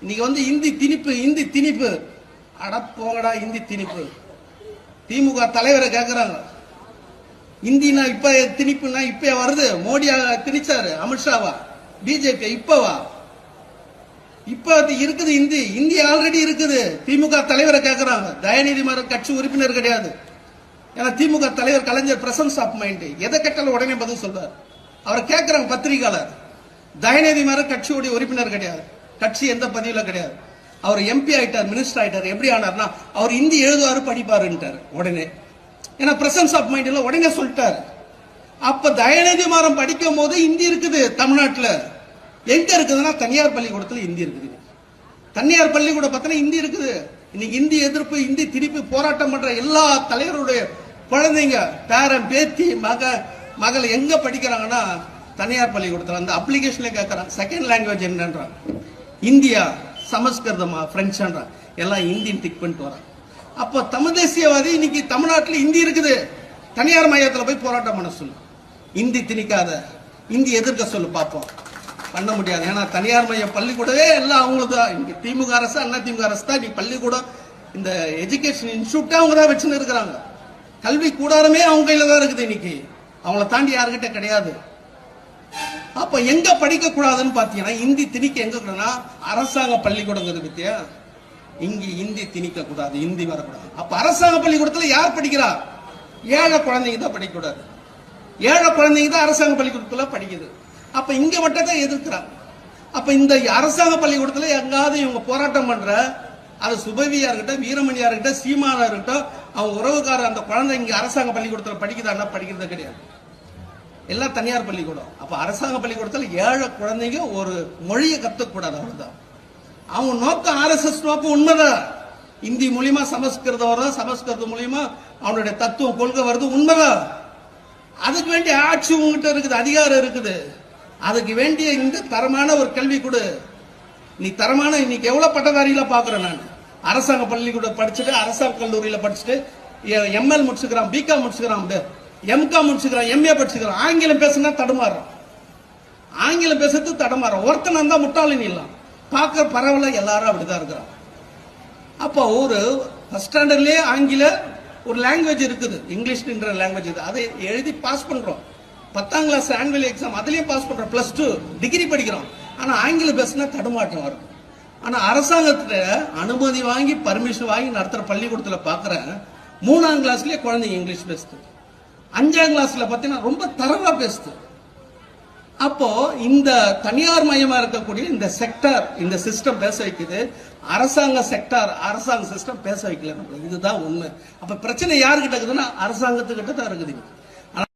இன்னைக்கு வந்து இந்தி திணிப்பு இந்தி திணிப்பு. அட போங்கடா இந்தி திணிப்பு. திமுக தலைவரை கேட்குறாங்க இந்தினா இப்ப திணிப்புனா இப்ப வருது. மோடியா திணிச்சாரு அமித்ஷாவா பிஜேபி இப்பவா? இப்ப அது இருக்குது இந்தி. இந்தி ஆல்ரெடி இருக்குது. திமுக தலைவரை கேட்கிறாங்க தயநிதி மாறன் கட்சி உறுப்பினர் கிடையாது. ஏன்னா திமுக தலைவர் கலைஞர் பிரசன்ஸ் ஆஃப் மைண்ட். எதை கேட்டாலும் உடனே பதில் சொல்றாரு. அவரை கேட்கிறாங்க பத்திரிகையாளர். தயநிதி மாறன் கட்சியுடைய உறுப்பினர் கிடையாது. கட்சி எந்த பதவியில கிடையாது. அவர் எம்பி ஆயிட்டார் மினிஸ்டர் ஆயிட்டார் எப்படி ஆனார்னா அவர் இந்தி எழுதுவாரு படிப்பாருன்ட்டார் உடனே. ஏன்னா பிரசன்ஸ் ஆஃப் மைண்ட்ல உடனே சொல்லிட்டாரு. அப்ப தயநிதி மாறம் படிக்கும் போது இந்தி இருக்குது தமிழ்நாட்டில். எங்க இருக்குதுன்னா தனியார் பள்ளிக்கூடத்தில் இந்தி இருக்குது. தனியார் பள்ளிக்கூடம் பார்த்தீங்கன்னா இந்தி இருக்குது. இன்னைக்கு இந்தி எதிர்ப்பு இந்தி திருப்பி போராட்டம் பண்ற எல்லா தலைவருடைய குழந்தைங்க பேரன் பேத்தி மக மகள் எங்க படிக்கிறாங்கன்னா தனியார் பள்ளிக்கூடத்தில் அந்த அப்ளிகேஷன்ல கேட்கறான் செகண்ட் லாங்குவேஜ் என்னன்றான். இந்தியா சமஸ்கிருதமா பிரெஞ்சான்றா எல்லாம் இந்தின்னு டிக் பண்ணிட்டு வராங்க அப்போ தமிழ் தேசியவாதி இன்னைக்கு தமிழ்நாட்டில் இந்தி இருக்குது. தனியார் மையத்தில் போய் போராட்டம் பண்ண சொல்லு. இந்தி திணிக்காத. இந்தி எதிர்க்க சொல்லு பார்ப்போம். பண்ண முடியாது. ஏன்னா தனியார் மைய பள்ளிக்கூடவே எல்லாம் அவங்களுக்கு தான். இங்கே திமுக அரசு அண்ணா திமுக அரசு தான். நீ பள்ளிக்கூடம் இந்த எஜுகேஷன் இன்ஸ்டியூட்டே அவங்க தான் வச்சுன்னு இருக்கிறாங்க. கல்வி கூடாரமே அவங்க கையில் தான் இருக்குது இன்னைக்கு. அவங்கள தாண்டி யாருக்கிட்ட கிடையாது. அப்ப எங்க படிக்க கூடாதுன்னு பாத்தீங்கன்னா இந்தி திணிக்க எங்க கூடாதுன்னா அரசாங்க பள்ளிக்கூடங்கிறது பத்தியா இங்க இந்தி திணிக்க கூடாது இந்தி வரக்கூடாது. அப்ப அரசாங்க பள்ளிக்கூடத்துல யார் படிக்கிறா? ஏழை குழந்தைங்க தான் படிக்கக்கூடாது. ஏழை குழந்தைங்க தான் அரசாங்க பள்ளிக்கூடத்துல படிக்குது. அப்ப இங்க மட்டும் தான் எதிர்க்கிறாங்க அப்ப இந்த அரசாங்க பள்ளிக்கூடத்துல எங்காவது இவங்க போராட்டம் பண்ற அது சுபவியா இருக்கட்டும் வீரமணியா இருக்கட்டும் சீமானா இருக்கட்டும் அவங்க உறவுக்காரர் அந்த குழந்தை இங்க அரசாங்க பள்ளிக்கூடத்துல படிக்குதான்னா படிக்கிறது கிடையாது. எல்லாம் தனியார் பள்ளிக்கூடம். அப்ப அரசாங்க பள்ளிக்கூடத்தில் ஏழை குழந்தைங்க ஒரு மொழியை கத்துக்கூடாது அவ்வளவுதான். அவங்க நோக்கம் ஆர்எஸ்எஸ் நோக்கம் உண்மைதான். இந்தி மூலியமா சமஸ்கிருதம் வரும் சமஸ்கிருதம் மூலியமா அவனுடைய தத்துவம் கொள்கை வருது உண்மைதான். அதுக்கு வேண்டிய ஆட்சி உங்ககிட்ட இருக்குது அதிகாரம் இருக்குது. அதுக்கு வேண்டிய இந்த தரமான ஒரு கல்வி கொடு. நீ தரமான இன்னைக்கு எவ்வளவு பட்டதாரிகள பாக்குறேன் நான்? அரசாங்க பள்ளிக்கூட படிச்சுட்டு அரசாங்க கல்லூரியில படிச்சுட்டு எம்எல் முடிச்சுக்கிறான் பிகாம் முடிச்சுக்கிறான் எம்காம் முடிச்சுக்கிறான் எம்ஏ படிச்சுக்கிறான். ஆங்கிலம் பேசுனா தடுமாறுறான். ஆங்கிலம் பேசுறது தடுமாறுறான். ஒருத்தன் இருந்தால் முட்டாளின் இல்லாம் பார்க்க பரவல எல்லாரும் அப்படிதான் இருக்கிறான். அப்போ ஒரு ஃபஸ்ட் ஸ்டாண்டர்ட்லேயே ஆங்கில ஒரு லாங்குவேஜ் இருக்குது. இங்கிலீஷ்ன்ற லாங்குவேஜ் இது. அதை எழுதி பாஸ் பண்ணுறோம் பத்தாம் கிளாஸ் ஆனுவல் எக்ஸாம் அதுலேயும் பாஸ் பண்ணுறோம் ப்ளஸ் டூ டிகிரி படிக்கிறோம். ஆனால் ஆங்கிலம் பேசுனா தடுமாற்றம் வரும். ஆனால் அரசாங்கத்தில் அனுமதி வாங்கி பர்மிஷன் வாங்கி நடத்துகிற பள்ளிக்கூடத்தில் பார்க்குறேன் மூணாம் கிளாஸ்லேயே குழந்தைங்க இங்கிலீஷ் பேசுது. அஞ்சாம் கிளாஸ்ல பாத்தீங்கன்னா ரொம்ப தரவா பேசுது. அப்போ இந்த தனியார் மையமா இருக்கக்கூடிய இந்த செக்டார் இந்த சிஸ்டம் பேச வைக்குது. அரசாங்க செக்டார் அரசாங்க சிஸ்டம் பேச வைக்கல இதுதான் உண்மை. அப்ப பிரச்சனை யாருக்கிட்ட இருக்குதுன்னா அரசாங்கத்துக்கிட்ட தான் இருக்குது